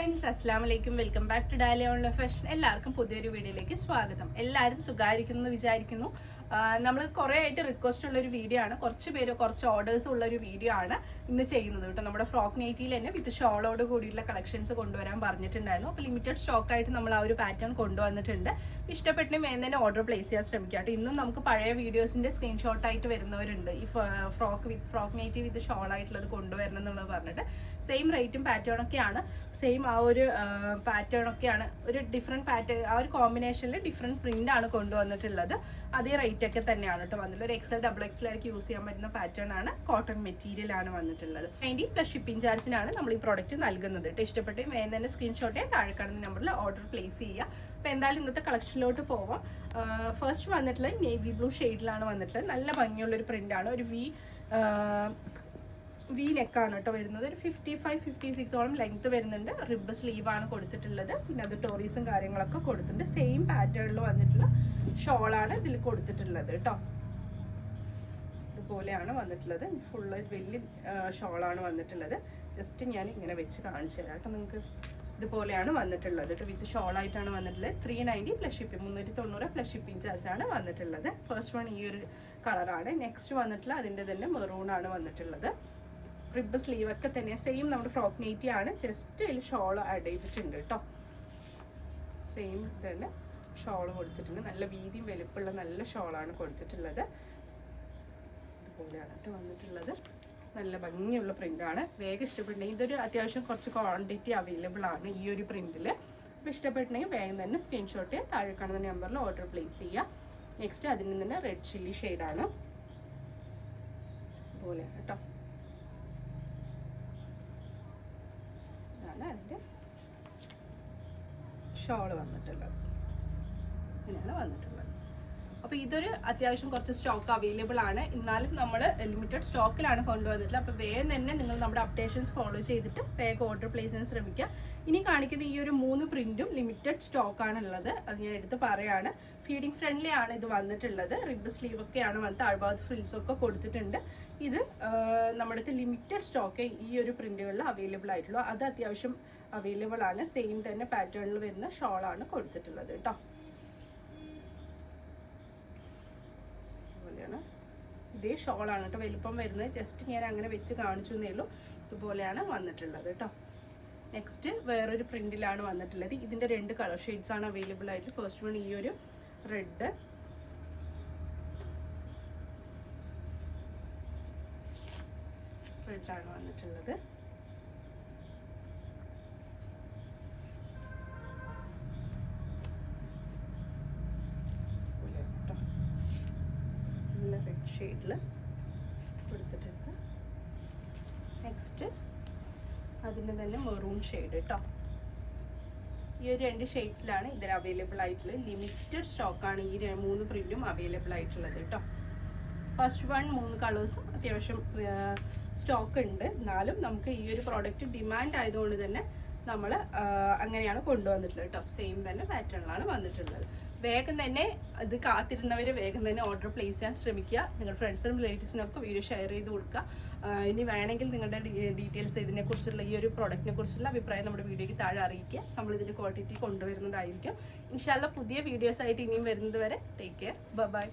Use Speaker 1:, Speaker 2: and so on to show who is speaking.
Speaker 1: Friends അസ്സാം വലൈക്കും welcome back to Dali online fashion എല്ലാവർക്കും പുതിയൊരു വീഡിയോയിലേക്ക് സ്വാഗതം. എല്ലാവരും സുഖമായിരിക്കുന്നു വിചാരിക്കുന്നു. നമ്മൾ കുറേ ആയിട്ട് റിക്വസ്റ്റ് ഉള്ള ഒരു വീഡിയോ ആണ്. കുറച്ച് പേര് കുറച്ച് ഓർഡേഴ്സ് ഉള്ള ഒരു വീഡിയോ ആണ് ഇന്ന് ചെയ്യുന്നത് കേട്ടോ. നമ്മുടെ ഫ്രോക്ക് നൈറ്റിയിൽ തന്നെ വിത്ത് ഷോളോട് കൂടിയുള്ള കളക്ഷൻസ് കൊണ്ടുവരാൻ പറഞ്ഞിട്ടുണ്ടായിരുന്നു. അപ്പോൾ ലിമിറ്റഡ് സ്റ്റോക്ക് ആയിട്ട് നമ്മൾ ആ ഒരു പാറ്റേൺ കൊണ്ടുവന്നിട്ടുണ്ട്. ഇഷ്ടപ്പെട്ടിന് വേഗം തന്നെ ഓർഡർ പ്ലേസ് ചെയ്യാൻ ശ്രമിക്കുക കേട്ടോ. ഇന്നും നമുക്ക് പഴയ വീഡിയോസിന്റെ സ്ക്രീൻഷോട്ട് ആയിട്ട് വരുന്നവരുണ്ട്. ഈ frock with frock nighty with shawl ആയിട്ടുള്ളത് കൊണ്ടുവരണം എന്നുള്ളത് പറഞ്ഞിട്ട്. സെയിം റേറ്റും പാറ്റേൺ ഒക്കെയാണ് സെയിം ആ ഒരു പാറ്റേൺ ഒക്കെയാണ്. ഒരു ഡിഫറെന്റ് പാറ്റേൺ ആ ഒരു കോമ്പിനേഷനിൽ ഡിഫറെന്റ് പ്രിന്റ് ആണ് കൊണ്ടുവന്നിട്ടുള്ളത്. അതേ റേറ്റ് ഒക്കെ തന്നെയാണ് കേട്ടോ വന്നിട്ടുള്ളത്. ഒരു എക്സൽ ഡബിൾ എക്സൽ ആയിരിക്കും യൂസ് ചെയ്യാൻ പറ്റുന്ന പാറ്റേൺ ആണ് കോട്ടൺ മെറ്റീരിയൽ ആണ് വന്നിട്ടുള്ളത്. നയന്റി പ്ലസ് ഷിപ്പിംഗ് ചാർജിനാണ് നമ്മൾ ഈ പ്രോഡക്റ്റ് നൽകുന്നത് കേട്ടോ ഇഷ്ടപ്പെട്ട് വേഗം തന്നെ സ്ക്രീൻഷോട്ടേ താഴെ കാണുന്ന നമ്പറിൽ ഓർഡർ പ്ലേസ് ചെയ്യുക അപ്പോൾ എന്തായാലും ഇന്നത്തെ കളക്ഷനിലോട്ട് പോവാം. ഫസ്റ്റ് വന്നിട്ടുള്ളത് നേവി ബ്ലൂ ഷെയ്ഡിലാണ് വന്നിട്ടുള്ളത്. നല്ല ഭംഗിയുള്ളൊരു പ്രിന്റാണ് ഒരു വി വി നെക്കാണ് കേട്ടോ വരുന്നത്. ഒരു ഫിഫ്റ്റി ഫൈവ് ഫിഫ്റ്റി സിക്സോളം ലെങ്ത് വരുന്നുണ്ട് റിബ് സ്ലീവാണ് കൊടുത്തിട്ടുള്ളത്. പിന്നെ അത് ടോറീസും കാര്യങ്ങളൊക്കെ കൊടുത്തിട്ടുണ്ട്. സെയിം പാറ്റേണിൽ വന്നിട്ടുള്ള ഷോളാണ് ഇതിൽ കൊടുത്തിട്ടുള്ളത് കേട്ടോ. ഇതുപോലെയാണ് വന്നിട്ടുള്ളത്. ഫുള്ള് വലിയ ഷോളാണ് വന്നിട്ടുള്ളത്. ജസ്റ്റ് ഞാൻ ഇങ്ങനെ വെച്ച് കാണിച്ചു തരാം കേട്ടോ. നിങ്ങൾക്ക് ഇതുപോലെയാണ് വന്നിട്ടുള്ളത് കേട്ടോ. വിത്ത് ഷോളായിട്ടാണ് വന്നിട്ടുള്ളത്. ത്രീ നയന്റി പ്ലസ് ഷിപ്പിംഗ് മുന്നൂറ്റി തൊണ്ണൂറ് പ്ലസ് ഷിപ്പിംഗ് ചാർജാണ് വന്നിട്ടുള്ളത്. ഫസ്റ്റ് വൺ ഈ ഒരു കളറാണ് നെക്സ്റ്റ് വന്നിട്ടുള്ള അതിന്റെ തന്നെ മെറൂൺ ആണ് വന്നിട്ടുള്ളത്. റിബ് സ്ലീവ് ഒക്കെ തന്നെ സെയിം നമ്മുടെ ഫ്രോക്ക് നെയ്റ്റി ആണ്. ജസ്റ്റ് അതിൽ ഷോൾ ആഡ് ചെയ്തിട്ടുണ്ട് കേട്ടോ സെയിം തന്നെ ഷോൾ കൊടുത്തിട്ടുണ്ട്. നല്ല വീതിയും വലുപ്പമുള്ള നല്ല ഷോളാണ് കൊടുത്തിട്ടുള്ളത്. ഇതുപോലെയാണ് കേട്ടോ വന്നിട്ടുള്ളത്. നല്ല ഭംഗിയുള്ള പ്രിന്റാണ് വേഗം ഇഷ്ടപ്പെട്ടുണ്ടെങ്കിൽ ഇതൊരു അത്യാവശ്യം കുറച്ച് ക്വാണ്ടിറ്റി അവൈലബിൾ ആണ് ഈ ഒരു പ്രിന്റിൽ അപ്പോൾ ഇഷ്ടപ്പെട്ടുണ്ടെങ്കിൽ വേഗം തന്നെ സ്ക്രീൻഷോട്ട് താഴെ കാണുന്ന നമ്പറിൽ ഓർഡർ പ്ലേസ് ചെയ്യുക നെക്സ്റ്റ് അതിൽ നിന്ന് തന്നെ റെഡ് ചില്ലി ഷെയ്ഡാണ് ഇതുപോലെയാണ് കേട്ടോ ഇതാണ് അതിന്റെ ഷോൾ വന്നിട്ടുള്ളത്. ഇങ്ങനെയാണ് വന്നിട്ടുള്ളത്. അപ്പോൾ ഇതൊരു അത്യാവശ്യം കുറച്ച് സ്റ്റോക്ക് അവൈലബിൾ ആണ്. എന്നാലും നമ്മൾ ലിമിറ്റഡ് സ്റ്റോക്കിലാണ് കൊണ്ടുവന്നിട്ടുള്ളത്. അപ്പോൾ വേഗം തന്നെ നിങ്ങൾ നമ്മുടെ അപ്ഡേഷൻസ് ഫോളോ ചെയ്തിട്ട് വേഗം ഓർഡർ പ്ലേസ് ചെയ്യാൻ ശ്രമിക്കുക. ഇനി കാണിക്കുന്ന ഈ ഒരു മൂന്ന് പ്രിന്റും ലിമിറ്റഡ് സ്റ്റോക്ക് ഉള്ളത് അത് ഞാൻ എടുത്ത് പറയാണ്. ഫീഡിംഗ് ഫ്രണ്ട്ലി ആണ് ഇത് വന്നിട്ടുള്ളത്. റിബ് സ്ലീവ് ഒക്കെയാണ് വന്ന് അഴുപാത് ഫ്രിൽസ് ഒക്കെ കൊടുത്തിട്ടുണ്ട്. ഇത് നമ്മുടെ ലിമിറ്റഡ് സ്റ്റോക്കേ ഈ ഒരു പ്രിന്റുകളിൽ അവൈലബിൾ ആയിട്ടുള്ളൂ. അത് അത്യാവശ്യം അവൈലബിൾ ആണ്. സെയിം തന്നെ പാറ്റേണിൽ വരുന്ന ഷോളാണ് കൊടുത്തിട്ടുള്ളത് കേട്ടോ. ഇതുപോലെയാണ് ഇതേ ഷോളാണ് കേട്ടോ. വലിപ്പം വരുന്നത്. ജസ്റ്റ് ഞാൻ അങ്ങനെ വെച്ച് കാണിച്ചു എന്നേ ഉള്ളൂ. ഇതുപോലെയാണ് വന്നിട്ടുള്ളത് കേട്ടോ. നെക്സ്റ്റ് വേറൊരു പ്രിന്റിലാണ് വന്നിട്ടുള്ളത്. ഇതിന്റെ രണ്ട് കളർ ഷെയ്ഡ്സ് ആണ് അവൈലബിൾ ആയിട്ട്. ഫസ്റ്റ് വൺ ഈ ഒരു റെഡ് റെഡാണ് വന്നിട്ടുള്ളത് കേട്ടോ നല്ല റെഡ് ഷെയ്ഡിൽ കൊടുത്തിട്ടുണ്ട്. നെക്സ്റ്റ് അതിന്റെ തന്നെ മെറൂൺ ഷെയ്ഡ് കേട്ടോ ഈ ഒരു രണ്ട് ഷെയ്ഡ്സിലാണ് ഇതിൽ അവൈലബിൾ ആയിട്ടുള്ളത്. ലിമിറ്റഡ് സ്റ്റോക്കാണ് ഈ മൂന്ന് പ്രിന്റും അവൈലബിൾ ആയിട്ടുള്ളത് കേട്ടോ ഫസ്റ്റ് വൺ മൂന്ന് കളേഴ്സും അത്യാവശ്യം സ്റ്റോക്ക് ഉണ്ട്. എന്നാലും നമുക്ക് ഈ ഒരു പ്രോഡക്റ്റ് ഡിമാൻഡ് ആയതുകൊണ്ട് തന്നെ നമ്മൾ അങ്ങനെയാണ് കൊണ്ടുവന്നിട്ടുള്ളത് കേട്ടോ. സെയിം തന്നെ പാറ്റേണിലാണ് വന്നിട്ടുള്ളത്. വേഗം തന്നെ ഇത് കാത്തിരുന്നവർ വേഗം തന്നെ ഓർഡർ പ്ലേസ് ചെയ്യാൻ ശ്രമിക്കുക. നിങ്ങളുടെ ഫ്രണ്ട്സിനും റിലേറ്റീവ്സിനും ഒക്കെ വീഡിയോ ഷെയർ ചെയ്ത് കൊടുക്കുക. ഇനി വേണമെങ്കിൽ നിങ്ങളുടെ ഡീറ്റെയിൽസ് ഇതിനെക്കുറിച്ചുള്ള ഈ ഒരു പ്രോഡക്റ്റിനെ കുറിച്ചുള്ള അഭിപ്രായം നമ്മുടെ വീഡിയോയ്ക്ക് താഴെ അറിയിക്കുക. നമ്മൾ ഇതിന്റെ ക്വാളിറ്റി കൊണ്ടുവരുന്നതായിരിക്കും. ഇൻഷാല്ല പുതിയ വീഡിയോസായിട്ട് ഇനിയും വരുന്നത് വരെ ടേക്ക് കെയർ ബൈ